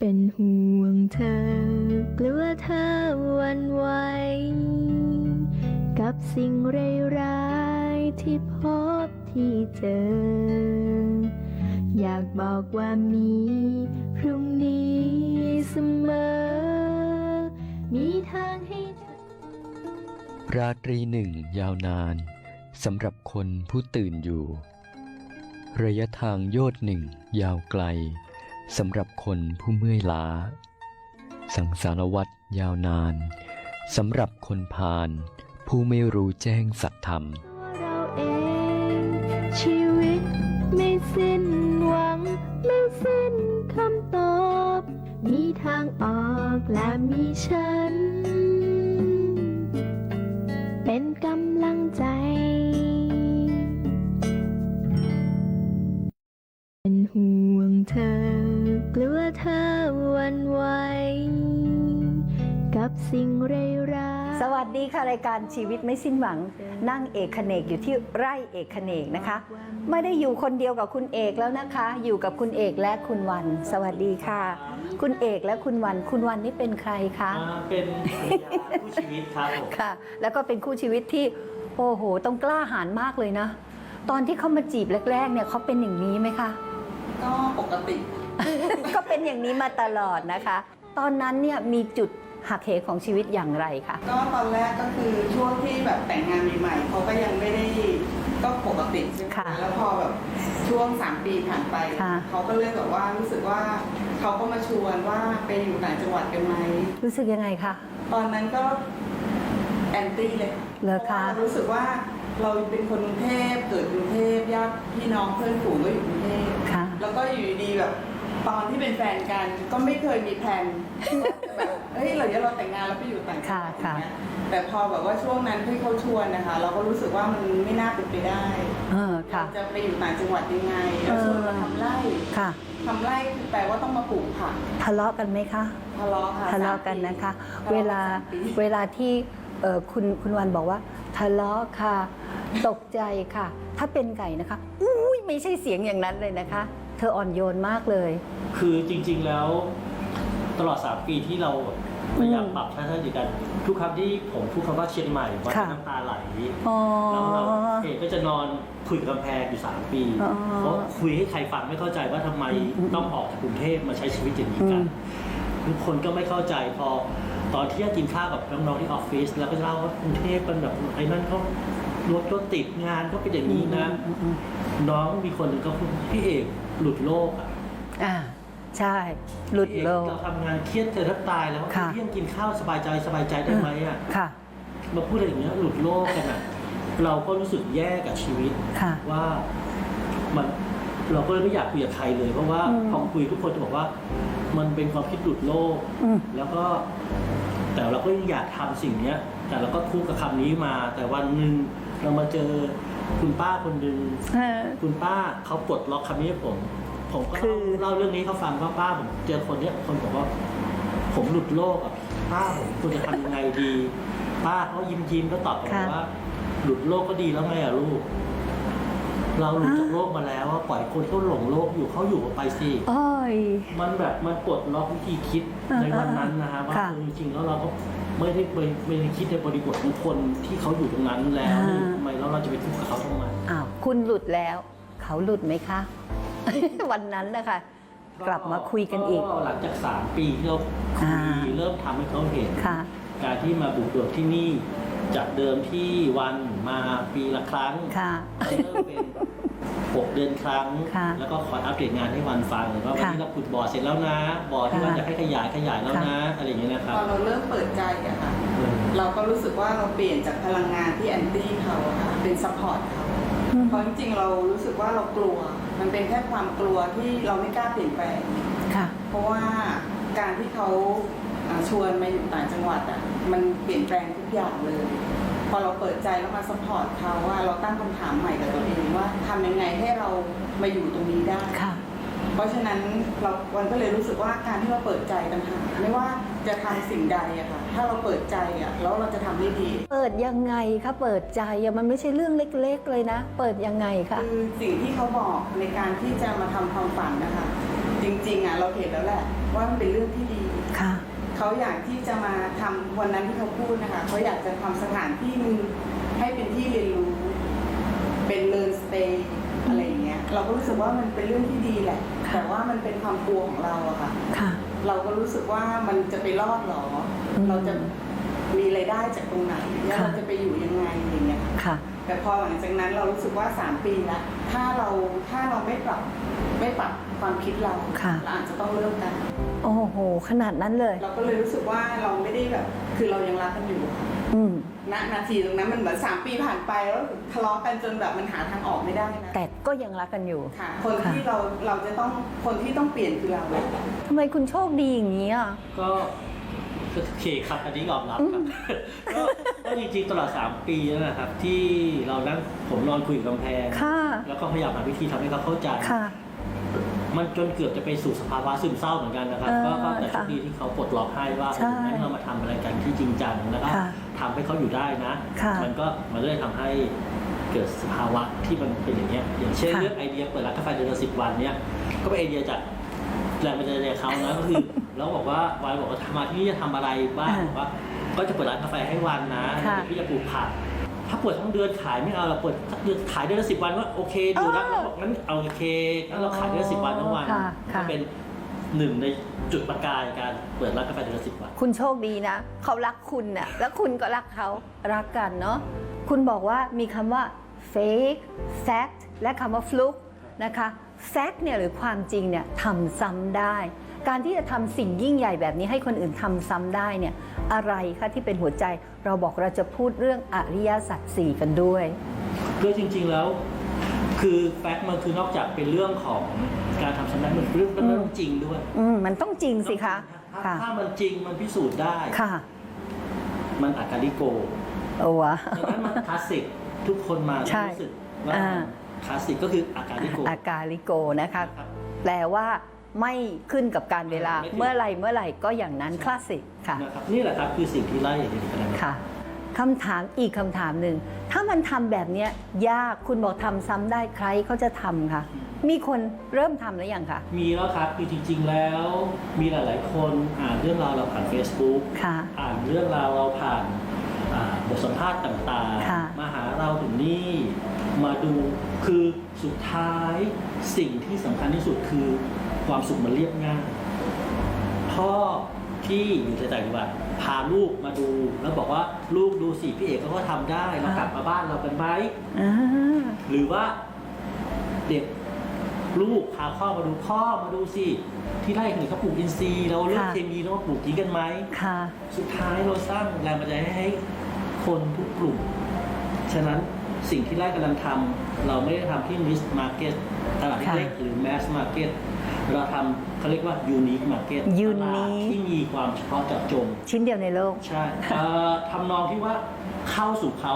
เป็นห่วงเธอกลัวเธอวันไหว กับสิ่งร้ายๆที่พบที่เจอ อยากบอกว่ามีพรุ่งนี้เสมอ มีทางให้ราตรีหนึ่งยาวนานสำหรับคนผู้ตื่นอยู่ ระยะทางโยดหนึ่งยาวไกล สำหรับคนผู้เมื่อยล้า สังสารวัตรยาวนาน สำหรับคนพาลผู้ไม่รู้แจ้งสัตธรรม ดีค่ะรายการชีวิตไม่สิ้นหวัง นั่งเอกเขนกอยู่ที่ไร่เอกเขนกนะคะ ไม่ได้อยู่คนเดียวกับคุณเอกแล้วนะคะ อยู่กับคุณเอกและคุณวัน สวัสดีค่ะ คุณเอกและคุณวัน คุณวันนี่เป็นใครคะอ่าเป็นภรรยาคู่ชีวิตครับผมค่ะ แล้วก็เป็นคู่ชีวิตที่โอ้โหต้องกล้าหาญมากเลยนะ ตอนที่เขามาจีบแรกๆเนี่ยเขาเป็นอย่างนี้ไหมคะ ก็ปกติ ก็เป็นอย่างนี้มาตลอดนะคะ ตอนนั้นเนี่ยมีจุด หักเหของชีวิตอย่างไรคะก็ตอนแรกก็คือช่วงที่แบบแต่งงานใหม่ๆเขาก็ยังไม่ได้ก็ปกติใช่ไหมค่ะแล้วพอแบบช่วง 3 ปีผ่านไป ค่ะเขาก็เลยแบบว่ารู้สึกว่าเขาก็มาชวนว่าไปอยู่ต่างจังหวัดกันไหม รู้สึกยังไงคะ ตอนนั้นก็แอนตี้เลยเหรอคะพราะว่ารู้สึกว่าเราเป็นคนกรุงเทพเกิดกรุงเทพญาติพี่น้องเพื่อนฝูงก็อยู่กรุงเทพ ค่ะ แล้วก็อยู่ดีๆแบบตอนที่เป็นแฟนกันก็ไม่เคยมีแผนว่าจะ แบบเฮ้ยเราจะเราแต่งงานแล้วไปอยู่ต่างจังหวัดค่ะอย่างเงี้ยแต่พอแบบว่าช่วงนั้นที่เขาชวนนะคะ เราก็รู้สึกว่ามันไม่น่าเป็นไปได้เออค่ะเราจะไปอยู่ต่างจังหวัดยังไงแล้วชวนมาทำไร่ค่ะ ทำไร่คือแปลว่าต้องมาปลูกผักทะเลาะกันไหมคะ ทะเลาะค่ะทะเลาะกันนะคะสามปีเวลาทะเลาะกันสามปี เวลาที่เอ่อคุณคุณวันบอกว่า ทะเลาะค่ะ ตกใจค่ะ ถ้าเป็นไก่นะคะอุ้ยไม่ใช่เสียงอย่างนั้นเลยนะคะ เธออ่อนโยนมากเลย คือจริงๆแล้วตลอด 3 ปีที่เรา พยายามอืมปรับทัศนคติกันทุกครั้งที่ผมพูดคำว่าเชียงใหม่วันค่ะน้ำตาไหลอ๋อแล้วเราเอกก็จะนอนคุยกับกำแพงอยู่3ปีอ๋อเพราะคุยให้ใครฟังไม่เข้าใจว่าทำไมอืมต้องออกจากกรุงเทพมาใช้ชีวิตอย่างนี้กันอืมทุกคนก็ไม่เข้าใจพอตอนเที่ยงกินข้าวกับน้องๆที่ออฟฟิศแล้วก็เล่าว่ากรุงเทพเป็นแบบไอ้นั่นเขารถก็ติดงานก็เป็นอย่างนี้นะอืมอืมน้องมีคนหนึ่งก็พูดพี่เอกหลุดโลกอะอ่า ใช่ หลุดโลก เราทำงานเครียดเธอแทบตายแล้วค่ะ เที่ยงกินข้าวสบายใจสบายใจได้ไหมอะค่ะ มาพูดอะไรอย่างเงี้ยหลุดโลกกันอะเราก็รู้สึกแย่กับชีวิตค่ะ ว่ามันเราก็เลยไม่อยากคุยกับใครเลย เพราะว่าอืม พอคุยทุกคนจะบอกว่า มันเป็นความคิดหลุดโลก อืม แล้วก็แต่เราก็ยังอยากทำสิ่งเนี้ย แต่เราก็ทุกข์กับคำนี้มา แต่วันหนึ่งเรามาเจอคุณป้าคนหนึ่งเออ คุณป้าเขาปลดล็อกคำนี้ให้ผม ผมก็คือเล่าเรื่องนี้เขาฟังว่าป้าผมเจอคนเนี้ยคนบอกว่า ผมหลุดโลกอะป้าผมควรจะทำยังไงดี ป้าเขายิ้มยิ้มๆก็ตอบผมค่ะ ว่า หลุดโลกก็ดีแล้วไงอะลูก เราหลุดจากโลกมาแล้วอะปล่อยคนเขาหลงโลกอยู่เขาอยู่กับไปสิอ้อยมันแบบมันปลดล็อกวิธีคิดเออในวันนั้นนะฮะว่าค่ะเออจริงๆแล้วเราก็ไม่ได้ไปไม่ได้คิดในบริบทของคนที่เขาอยู่ตรงนั้นแล้วอ่านี่ทำไมแล้วเราจะไปทุกข์กับเขาทำไมอ้าวคุณหลุดแล้ว เขาหลุดไหมคะ วันนั้นนะคะ กลับมาคุยกันอีก หลังจากสามปีที่เราคุอ่า ยเริ่มทำให้เขาเห็น ค่ะ การที่มาบุกเบิกที่นี่ จากเดิมที่วันมาปีละครั้งค่ะ เริ่มเป็นหกเดือนครั้ง ค่ะแล้วก็คอยอัปเดตงานให้วันฟังว่าวันค่ะนี้เราขุดบ่อเสร็จแล้วนะ บ่อที่ค่ะวันอยากให้ขยายขยายแล้วนะอะไรอย่างเงี้ยนะคพรับอเราเริ่มเปิดใจอะค่ะเออเราก็รู้สึกว่าเราเปลี่ยนจากพลังงานที่แอนตี้เขาอะค่ะ เป็นซัพพอร์ตเขาอืมเพราะจริงๆ เรารู้สึกว่าเรากลัว มันเป็นแค่ความกลัวที่เราไม่กล้าเปลี่ยนแปลง ค่ะ เพราะว่าการที่เขาอ่าชวนมาอยู่ต่างจังหวัดอะมันเปลี่ยนแปลงทุกอย่างเลย พอเราเปิดใจแล้วมาสปอร์ตเขาว่าเราตั้งคำถามใหม่กับตัวเองว่าทำยังไงให้เรามาอยู่ตรงนี้ได้ ค่ะ เพราะฉะนั้นเราวันก็เลยรู้สึกว่าการที่เราเปิดใจปัญหาไม่ว่าจะทำสิ่งใดอะค่ะ ถ้าเราเปิดใจอะแล้วเราจะทำได้ดี เปิดยังไงคะเปิดใจอะมันไม่ใช่เรื่องเล็กๆเลยนะ เปิดยังไงคะ คือสิ่งที่เขาบอกในการที่จะมาทำความฝันนะคะจจริงๆอะเราเห็นแล้วแหละ ว่ามันเป็นเรื่องที่ดี ค่ะ เขาอยากที่จะมาทำวันนั้นที่เขาพูดนะคะเขาอยากจะทำสถานที่หนึ่งให้เป็นที่เรียนรู้ เป็นเลิร์นสเตย์อะไรอย่างเงี้ย เราก็รู้สึกว่ามันเป็นเรื่องที่ดีแหละค่ะแต่ว่ามันเป็นความกลัวของเราอะค่ะ ค่ะ เราก็รู้สึกว่ามันจะไปรอดหรออืมเราจะมีรายได้จากตรงไหนแล้วค่ะเราจะไปอยู่ยังไงอย่างเงี้ยค่ะ แต่พอหลังจากนั้นเรารู้สึกว่า3ปีแล้วถ้าเราถ้าเราไม่ปรับไม่ปรับความคิดเราค่ะเราอาจจะต้องเลิกกัน โอ้โห ขนาดนั้นเลย เราก็เลยรู้สึกว่าเราไม่ได้แบบ คือเรายังรักกันอยู่ค่ะอืม ณนาทีตรงนั้นมันเหมือน3ปีผ่านไปแล้วทะเลาะกันจนแบบมันหาทางออกไม่ได้นะแต่ก็ยังรักกันอยู่ค่ะ คนค่ะที่เราเราจะต้องคนที่ต้องเปลี่ยนคือเราทำไมคุณโชคดีอย่างนี้อะก็ก็โอเคครับอันนี้ยอมรับครับก็ก็จริงๆตลอด 3 ปีนั่นนะครับ ที่เรานั่งผมนอนคุยกับกำแพงค่ะแล้วก็พยายามหาวิธีทำให้เขาเข้าใจค่ะ มันจนเกือบจะไปสู่สภาวะซึมเศร้าเหมือนกันนะครับเออก็ก็แต่โชค่ะคดีที่เขาปลดล็อกให้ว่าใช่เอองั้นเรามาทำอะไรกันที่จริงจังแล้วก็ค่ะทำให้เขาอยู่ได้นะค่ะมันก็มันก็เลยทำให้เกิดสภาวะที่มันเป็นอย่างเงี้ยอย่างเช่นค่ะเรื่องไอเดียเปิดร้านกาแฟเดือนละสิบวันเนี้ยก็เป็นไอเดียจากแรงบันดาลใจเขานะก็คือแล้วบอกว่าวายบอกว่าทำมาที่นี่จะทำอะไรบ้างอ่าบอกว่าก็จะเปิดร้านกาแฟให้วันนะค่ะเดี๋ยวพี่จะปลูกผัก ถ้าเปิดทั้งเดือนขายไม่เอาเราเปิดสักเดือนขายเดือนละสิบวันว่าโอเคดูแล้วเออเราบอกงั้นเอาโอเคงั้นเราขายเดือนละสิบวันทั้งวันค่ะค่ะก็เป็นหนึ่งในจุดประกายการเปิดร้านกาแฟเดือนละสิบวัน คุณโชคดีนะ เขารักคุณน่ะแล้วคุณก็รักเขารักกันเนาะคุณบอกว่ามีคำว่า fake fact และคำว่า fluke นะคะ fact เนี่ยหรือความจริงเนี่ยทำซ้ำได้ การที่จะทำสิ่งยิ่งใหญ่แบบนี้ให้คนอื่นทำซ้ำได้เนี่ยอะไรคะที่เป็นหัวใจเราบอกเราจะพูดเรื่องอริยสัจสี่กันด้วยคือจริง ๆแล้วคือแฟกต์มันคือนอกจากเป็นเรื่องของการทำสำนักมันเป็นเรื่องเป็นเรื่องจริงด้วยอืมมันต้องจริงสิคะถ้าค่ะถ้ามันจริงมันพิสูจน์ได้ค่ะ มันอาการิโกโอ้วะดังนั้นมันคลาสสิกทุกคนมาใช่รู้สึกว่าอ่าคลาสสิกก็คืออาการิโกอากาลิโกนะคะครับแปลว่า ไม่ขึ้นกับการเวลาไม่ขึ้น เมื่อไหรเมื่อไหร่ก็อย่างนั้นคลาสสิกค่ะนะครับนี่แหละครับคือสิ่งที่ไล่อย่างนี้กันนะครับค่ะคำถามอีกคำถามหนึ่งถ้ามันทำแบบเนี้ยยากคุณบอกทำซ้ำได้ใครเขาจะทำคะมีคนเริ่มทำแล้วยังคะมีแล้วครับคือจริง ๆ แล้วมีหลาย ๆ คนอ่านเรื่องราวเราผ่าน Facebook ค่ะ อ่านเรื่องราวเราผ่านอ่าบทสัมภาษณ์ต่างค่ะ ๆ มาหาเราถึงนี่มาดูคือสุดท้ายสิ่งที่สำคัญที่สุดคือ ความสุขมันเรียบง่ายพ่อที่อยู่ในต่างจังหวัดพาลูกมาดู แล้วบอกว่าลูกดูสิพี่เอกเขาก็ทำได้เรากลับมาบ้านเรากันไหม อ่าหรือว่าเด็กลูกพาพ่อมาดูพ่อมาดูสิ ที่ไร่คนอื่นเขาปลูกอินทรีย์เราเลือกเคมีแล้วมาปลูกนี้กันไหม ค่ะ สุดท้ายเราสร้างแรงบันดาลใจให้คนทุกกลุ่ม ฉะนั้นสิ่งที่ไร่กำลังทำเราไม่ได้ทำที่นิสมาร์เก็ตตลาดค่ะเล็กๆหรือแมสมาร์ เก็ตเราทำเขาเรียกว่ายูนิคมาร์เก็ต Unique ที่มีความเฉพาะเจาะจง ชิ้นเดียวในโลก ใช่เอ่อทำนองที่ว่าเข้าสู่เขา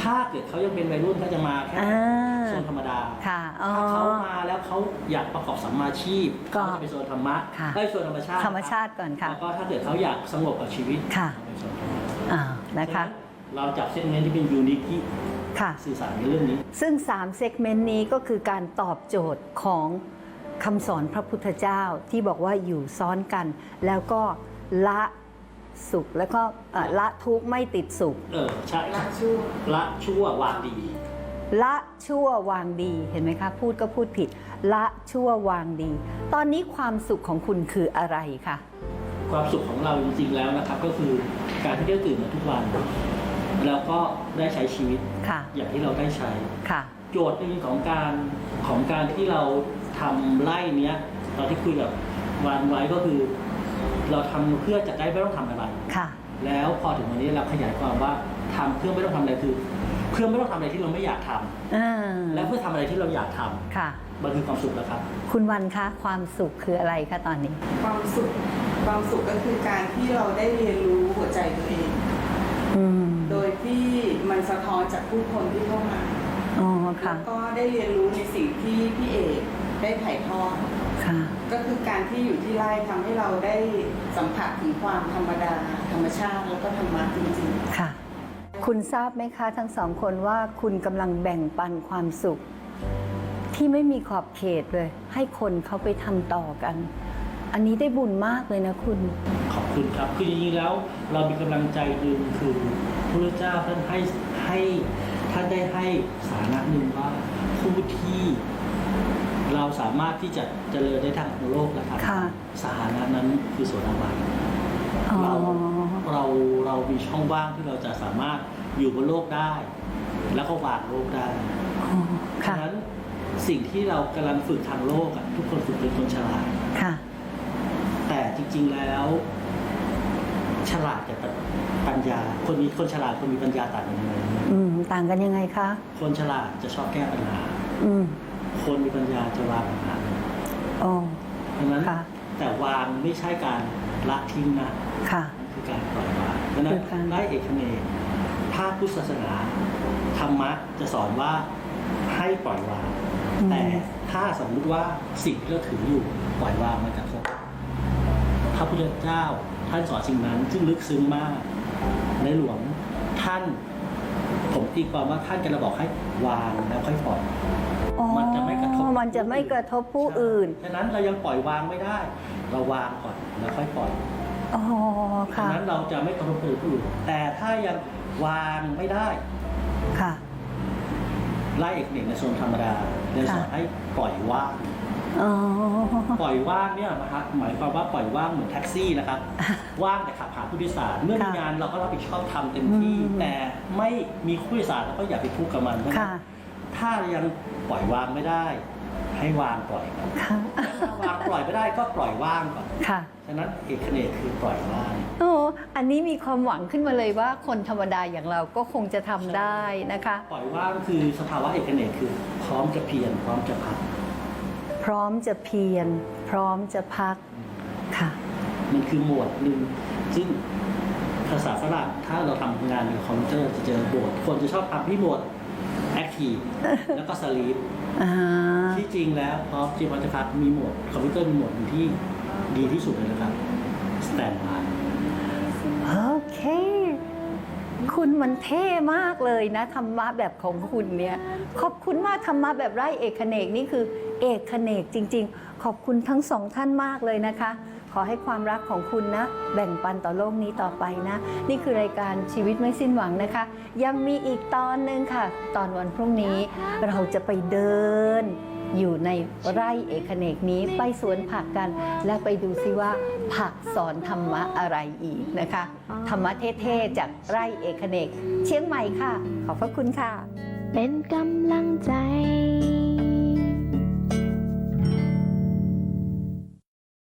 ถ้าเกิดเขายังเป็นวัยรุ่นเขาจะมาแค่อ่า โซนธรรมดา ค่ะ อ๋อ ถ้าเขามาแล้วเขาอยากประกอบสัมมาชีพก็เขาจะไปโซนธรรมะค่ะ ได้ยโซนธรรมชาติธรรมชาติก่อนค่ะ แล้วก็ถ้าเกิดเขาอยากสงบกับชีวิตค่ะ ไปโซนธรรมะอ่านะคะ ฉเราจับเส้นนี้ที่เป็นยูนิคที่ค่ะ สื่อสารในเรื่องนี้ ซึ่ง 3 เซกเมนต์นี้ก็คือการตอบโจทย์ของ คำสอนพระพุทธเจ้าที่บอกว่าอยู่ซ้อนกัน แล้วก็ละสุขแล้วก็เอ่อละทุกข์ไม่ติดสุข เออใช่รักชั่วละชั่ววางดี ละชั่ววางดีเห็นไหมคะพูดก็พูดผิด ละชั่ววางดี ตอนนี้ความสุขของคุณคืออะไรคะความสุขของเราจริงๆแล้วนะครับ ก็คือการที่ได้ตื่นมาทุกวัน แล้วก็ได้ใช้ชีวิตค่ะอย่างที่เราได้ใช้ ค่ะ โจทย์หนึ่งของการของการที่เรา ทำไร่เนี้ยตอนที่คุยกับวานไว้ก็คือ เราทำเพื่อจะได้ไม่ต้องทำอะไรค่ะ แล้วพอถึงวันนี้เราขยายความว่าทำเพื่อไม่ต้องทำอะไรคือ เพื่อไม่ต้องทำอะไรที่เราไม่อยากทำอ่าและเพื่อทำอะไรที่เราอยากทำค่ะมันคือความสุขแล้วครับ คุณวันคะความสุขคืออะไรคะตอนนี้ ความสุขความสุขก็คือการที่เราได้เรียนรู้หัวใจตัวเองอืมโดยที่มันสะท้อนจากผู้คนที่เข้ามาอ๋อแล้ค่ะวก็ได้เรียนรู้ในสิ่งที่พี่เอก ได้ถ่ายทอดค่ะ ก็คือการที่อยู่ที่ไร่ทำให้เราได้สัมผัสถึงความธรรมดา ธรรมชาติ แล้วก็ธรรมะจริงๆ ค่ะ คุณทราบไหมคะทั้งสองคนว่าคุณกำลังแบ่งปันความสุข ที่ไม่มีขอบเขตเลย ให้คนเขาไปทำต่อกัน อันนี้ได้บุญมากเลยนะคุณ ขอบคุณครับ คือจริงๆแล้วเรามีกำลังใจหนึ่งคือพระเจ้าท่านให้ให้ท่านได้ให้สาระหนึ่งว่าผู้ที่เราสามารถที่จะเจริญได้ทางโลกและทางค่ะ สถานะนั้นคือโสดาบันอ๋อ เราเราเรามีช่องว่างที่เราจะสามารถอยู่บนโลกได้ แล้วก็วางโลกได้อ๋อฉะค่ะ นั้นสิ่งที่เรากำลังฝึกทางโลกอะทุกคนฝึกเป็นคนฉลาด ค่ะ แต่จริง ๆ แล้ว ฉลาดกับปัญญา คนมีคนฉลาดคนมีปัญญาต่างกันยังไงอืม ต่างกันยังไงคะ คนฉลาดจะชอบแก้ปัญหา อืม คนมีปัญญาจะวางปัญหาอ๋อดังนั้นค่ะ แต่วางไม่ใช่การละทิ้งนะค่ะคือการปล่อยวางดังนั้นคือการ ได้เอกเนกภาคพุทธศาสนาธรรมะจะสอนว่าให้ปล่อยวางแต่ถ้าสมมุติว่าสิ่งที่เราถืออยู่ปล่อยวางมันกระทบพระพุทธเจ้าท่านสอนสิ่งนั้นซึ่งลึกซึ้งมาก ในหลวงท่าน ผมตีความว่าท่านจะบอกให้วางแล้วค่อยปล่อยอ๋อมันจะไม่กระทบ มันจะไม่กระทบผู้อื่น ฉะนั้นเรายังปล่อยวางไม่ได้ เราวางก่อนแล้วค่อยปล่อยอ๋อฉะค่ะนั้นเราจะไม่กระทบผู้อื่น แต่ถ้ายังวางไม่ได้ ค่ะไล่เอกเนกในโซนธรรมดาเรียนสอนให้ปล่อยว่าง อ๋อ ปล่อยว่างเนี่ยนะครับหมายความว่าปล่อยว่างเหมือนแท็กซี่นะครับ ว่างแต่ขับหาผู้โดยสารเมื่อมีค่ะงานเราก็รับผิดชอบทำเต็มที่ อืมแต่ไม่มีผู้โดยสารเราก็อย่าไปทุกข์กับมันเพราะฉะค่ะนั้นถ้ายังปล่อยวางไม่ได้ ให้วางปล่อยก่อนค่ะถ้าวางปล่อยไม่ได้ก็ปล่อยว่างก่อนค่ะ ฉะนั้นเอกเนกคือปล่อยว่าง โอ้อันนี้มีความหวังขึ้นมาเลยว่าคนธรรมดาอย่างเราก็คงจะทำได้นะคะ ปล่อยว่างคือสภาวะเอกเนกคือพร้อมจะเพียรพร้อมจะพัก พร้อมจะเพียร พร้อมจะพักค่ะ มันคือหมวดหนึ่งซึ่งภาษาฝรั่งถ้าเราทำงานกับคอมพิวเตอร์จะเจอโหมดคนจะชอบทำที่โหมด active แล้วก็ sleep อ่าที่จริงแล้วพร้อมจีพัฒพัฒน์มีโหมดคอมพิวเตอร์มีโหมดหนึ่งที่ดีที่สุดเลยนะครับ standby โอเค คุณมันเท่มากเลยนะธรรมะแบบของคุณเนี่ย ขอบคุณมากธรรมะแบบไร่เอกเนกนี่คือ เอกเนกจริง ๆ ขอบคุณทั้งสองท่านมากเลยนะคะ ขอให้ความรักของคุณนะ แบ่งปันต่อโลกนี้ต่อไปนะ นี่คือรายการชีวิตไม่สิ้นหวังนะคะ ยังมีอีกตอนหนึ่งค่ะ ตอนวันพรุ่งนี้เราจะไปเดินอยู่ในไร่เอกเนกนี้ไปสวนผักกัน และไปดูซิว่าผักสอนธรรมะอะไรอีกนะคะ ธรรมะเท่ๆจากไร่เอกเนก เชียงใหม่ค่ะ ขอบพระคุณค่ะ เป็นกำลังใจ